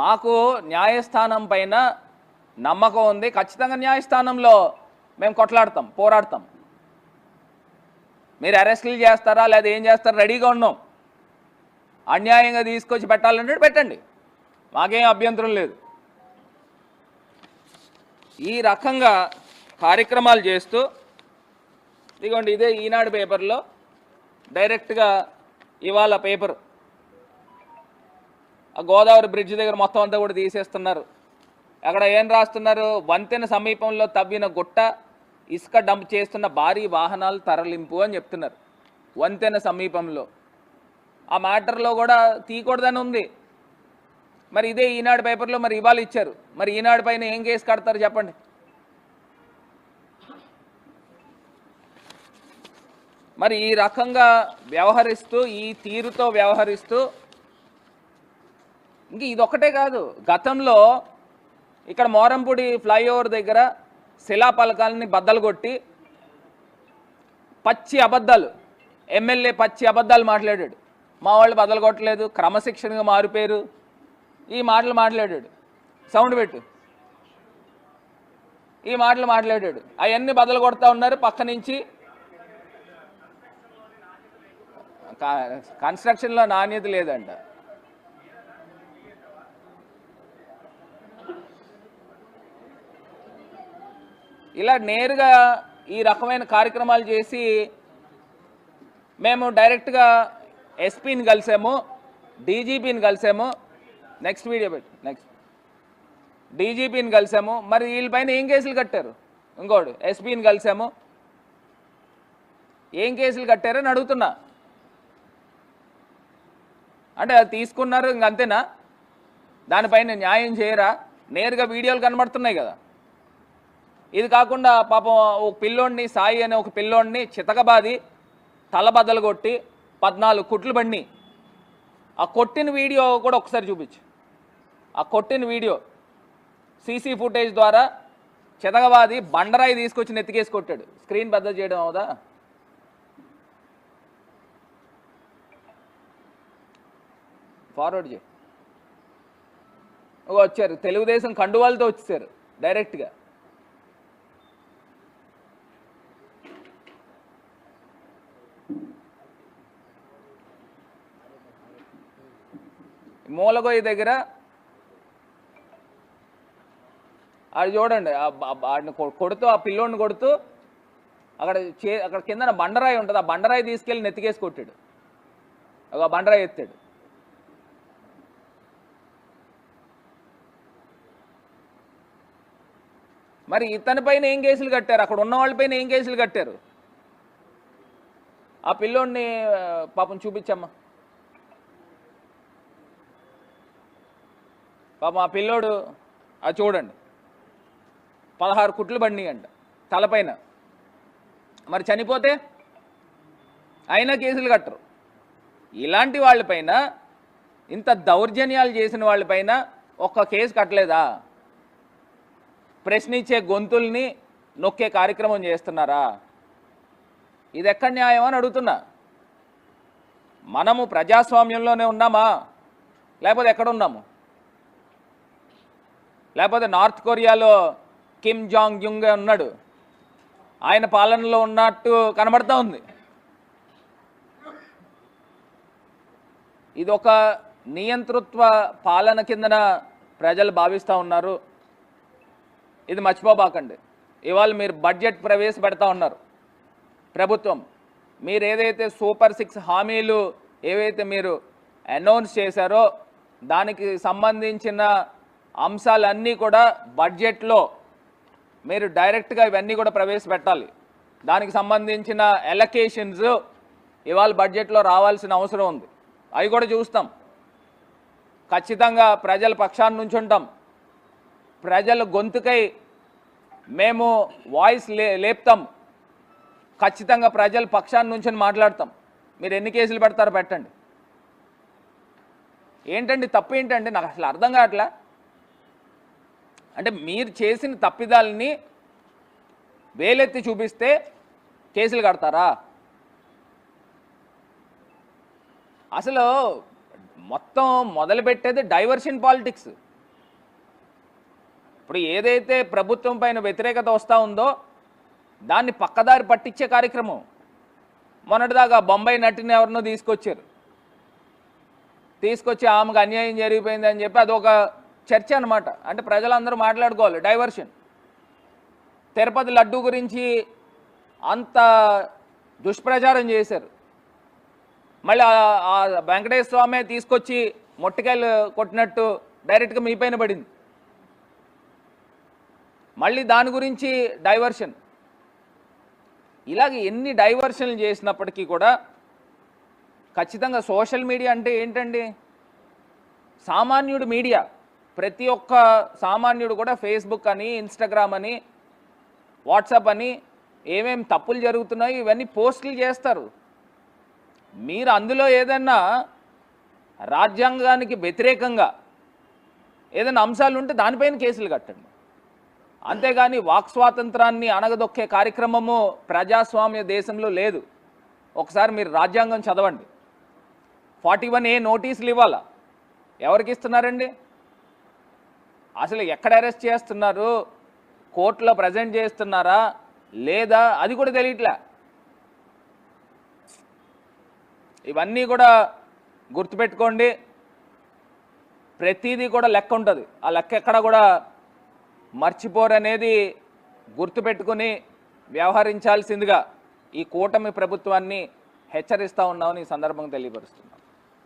మాకు న్యాయస్థానం పైన నమ్మకం ఉంది. ఖచ్చితంగా న్యాయస్థానంలో మేము కొట్లాడతాం పోరాడతాం. మీరు అరెస్టులు చేస్తారా లేదా ఏం చేస్తారా రెడీగా ఉన్నాం. అన్యాయంగా తీసుకొచ్చి పెట్టాలంటే పెట్టండి. మాకేం అభ్యంతరం లేదు. ఈ రకంగా కార్యక్రమాలు చేస్తూ ఇదిగోండి ఇదే ఈనాడు పేపర్లో డైరెక్ట్గా ఇవాళ పేపర్. గోదావరి బ్రిడ్జ్ దగ్గర మొత్తం అంతా కూడా తీసేస్తున్నారు. అక్కడ ఏం రాస్తున్నారు? వంతెన సమీపంలో తవ్విన గుట్ట ఇసుక డంప్ చేస్తున్న భారీ వాహనాలు తరలింపు అని చెప్తున్నారు. వంతెన సమీపంలో. ఆ మ్యాటర్లో కూడా తీయకూడదని ఉంది. మరి ఇదే ఈనాడు పేపర్లో మరి ఇవాళ ఇచ్చారు. మరి ఈనాడు పైన ఏం కేసు కడతారు చెప్పండి. మరి ఈ రకంగా వ్యవహరిస్తూ ఈ తీరుతో వ్యవహరిస్తూ ఇంక ఇదొక్కటే కాదు. గతంలో ఇక్కడ మోరంపూడి ఫ్లైఓవర్ దగ్గర శిలాపలకాలని బద్దలు కొట్టి పచ్చి అబద్ధాలు ఎమ్మెల్యే పచ్చి అబద్ధాలు మాట్లాడాడు. మా వాళ్ళు బద్దలు కొట్టలేదు క్రమశిక్షణగా మారిపోయారు. ఈ మాటలు మాట్లాడాడు. సౌండ్ పెట్టు. ఈ మాటలు మాట్లాడాడు. అవన్నీ బదలు కొడతా ఉన్నారు పక్క నుంచి. కన్స్ట్రక్షన్లో నాణ్యత లేదంట. ఇలా నేరుగా ఈ రకమైన కార్యక్రమాలు చేసి మేము డైరెక్ట్గా ఎస్పీని కలిసాము డీజీపీని కలిసాము. నెక్స్ట్ వీడియో పెట్టి నెక్స్ట్ డీజీపీని కలిసాము. మరి వీళ్ళపైన ఏం కేసులు కట్టారు? ఇంకోటి ఎస్పీని కలిసాము. ఏం కేసులు కట్టారని అడుగుతున్నా. అంటే అది తీసుకున్నారు ఇంకంతేనా దానిపైన న్యాయం చేయరా? నేరుగా వీడియోలు కనబడుతున్నాయి కదా. ఇది కాకుండా పాపం ఒక పిల్లోడిని సాయి అనే ఒక పిల్లోడిని చితకబాది తలబద్దలు కొట్టి పద్నాలుగు కుట్లు బండి. ఆ కొట్టిన వీడియో కూడా ఒకసారి చూపించు. ఆ కొట్టిన వీడియో సీసీ ఫుటేజ్ ద్వారా చితకబాది బండరాయి తీసుకొచ్చి నెత్తికేసి కొట్టాడు. స్క్రీన్ పెద్ద చేయడం అవుదా? ఫార్వర్డ్ చేయి. వచ్చారు. తెలుగుదేశం కండువాలతో వచ్చేసారు. డైరెక్ట్గా. మూలగొయ్య దగ్గర ఆడు చూడండి ఆడిని కొడుతూ ఆ పిల్లోడిని కొడుతూ అక్కడ చే అక్కడ కిందన బండరాయి ఉంటుంది. ఆ బండరాయి తీసుకెళ్ళి నెత్తికేసి కొట్టాడు. ఒక బండరాయి ఎత్తాడు. మరి ఇతని పైన ఏం కేసులు కట్టారు? అక్కడ ఉన్న వాళ్ళపైన ఏం కేసులు కట్టారు? ఆ పిల్లోడిని పాపం చూపించమ్మా. పాపం ఆ పిల్లోడు అది చూడండి పదహారు కుట్లు బండి అంట తలపైన. మరి చనిపోతే అయినా కేసులు కట్టరు. ఇలాంటి వాళ్ళపైన ఇంత దౌర్జన్యాలు చేసిన వాళ్ళపైన ఒక్క కేసు కట్టలేదా? ప్రశ్నించే గొంతుల్ని నొక్కే కార్యక్రమం చేస్తున్నారా? ఇది ఎక్కడ న్యాయం అని అడుగుతున్నా. మనము ప్రజాస్వామ్యంలోనే ఉన్నామా? లేకపోతే ఎక్కడ ఉన్నాము? లేకపోతే నార్త్ కొరియాలో కిమ్ జాంగ్ యుంగ్ ఉన్నాడు. ఆయన పాలనలో ఉన్నట్టు కనబడతా ఉంది. ఇది ఒక నియంతృత్వ పాలన కిందన ప్రజలు భావిస్తూ ఉన్నారు. ఇది మర్చిపోబాకండి. ఇవాళ మీరు బడ్జెట్ ప్రవేశపెడతా ఉన్నారు. ప్రభుత్వం మీరు ఏదైతే సూపర్ సిక్స్ హామీలు ఏవైతే మీరు అనౌన్స్ చేశారో దానికి సంబంధించిన అంశాలన్నీ కూడా బడ్జెట్లో మీరు డైరెక్ట్గా ఇవన్నీ కూడా ప్రవేశపెట్టాలి. దానికి సంబంధించిన ఎలకేషన్స్ ఇవాళ బడ్జెట్లో రావాల్సిన అవసరం ఉంది. అవి కూడా చూస్తాం. ఖచ్చితంగా ప్రజల పక్షాన్ని నుంచి ఉంటాం. ప్రజల గొంతుకై మేము వాయిస్ లే లేపుతాం. ఖచ్చితంగా ప్రజల పక్షాన్ని నుంచి మాట్లాడతాం. మీరు ఎన్ని కేసులు పెడతారో పెట్టండి. ఏంటండి తప్పు ఏంటండి? నాకు అసలు అర్థం కావట్లే? అంటే మీరు చేసిన తప్పిదాలని వేలెత్తి చూపిస్తే కేసులు కడతారా? అసలు మొత్తం మొదలుపెట్టేది డైవర్షన్ పాలిటిక్స్. ఇప్పుడు ఏదైతే ప్రభుత్వం పైన వ్యతిరేకత వస్తూ ఉందో దాన్ని పక్కదారి పట్టించే కార్యక్రమం. మొన్నటిదాకా బొంబాయి నటిని ఎవరినో తీసుకొచ్చారు. తీసుకొచ్చి ఆమెకు అన్యాయం జరిగిపోయింది అని చెప్పి అదొక చర్చ అనమాట అంటే ప్రజలందరూ మాట్లాడుకోవాలి. డైవర్షన్ తిరుపతి లడ్డు గురించి అంత దుష్ప్రచారం చేశారు. మళ్ళీ ఆ- వెంకటేశ్వర స్వామి తీసుకొచ్చి మొట్టికాయలు కొట్టినట్టు డైరెక్ట్గా మీ పైన పడింది. మళ్ళీ దాని గురించి డైవర్షన్ ఇలాగ ఎన్ని డైవర్షన్లు చేసినప్పటికీ కూడా ఖచ్చితంగా సోషల్ మీడియా అంటే ఏంటండి? సామాన్యుడు మీడియా ప్రతి ఒక్క సామాన్యుడు కూడా ఫేస్బుక్ అని ఇన్స్టాగ్రామ్ అని వాట్సాప్ అని ఏమేమి తప్పులు జరుగుతున్నాయి ఇవన్నీ పోస్టులు చేస్తారు. మీరు అందులో ఏదైనా రాజ్యాంగానికి వ్యతిరేకంగా ఏదైనా అంశాలు ఉంటే దానిపైన కేసులు కట్టండి. అంతేగాని వాక్ స్వాతంత్రాన్ని అణగదొక్కే కార్యక్రమము ప్రజాస్వామ్య దేశంలో లేదు. ఒకసారి మీరు రాజ్యాంగం చదవండి. ఫార్టీ వన్ ఏ నోటీసులు ఇవ్వాలా? ఎవరికి ఇస్తున్నారండి? అసలు ఎక్కడ అరెస్ట్ చేస్తున్నారు? కోర్టులో ప్రజెంట్ చేస్తున్నారా? లేదా అది కూడా తెలియట్లే. ఇవన్నీ కూడా గుర్తుపెట్టుకోండి. ప్రతిదీ కూడా లెక్క ఉంటుంది. ఆ లెక్క ఎక్కడ కూడా మర్చిపోరనేది గుర్తుపెట్టుకుని వ్యవహరించాల్సిందిగా ఈ కూటమి ప్రభుత్వాన్ని హెచ్చరిస్తూ ఉన్నామని ఈ సందర్భంగా తెలియపరుస్తుంది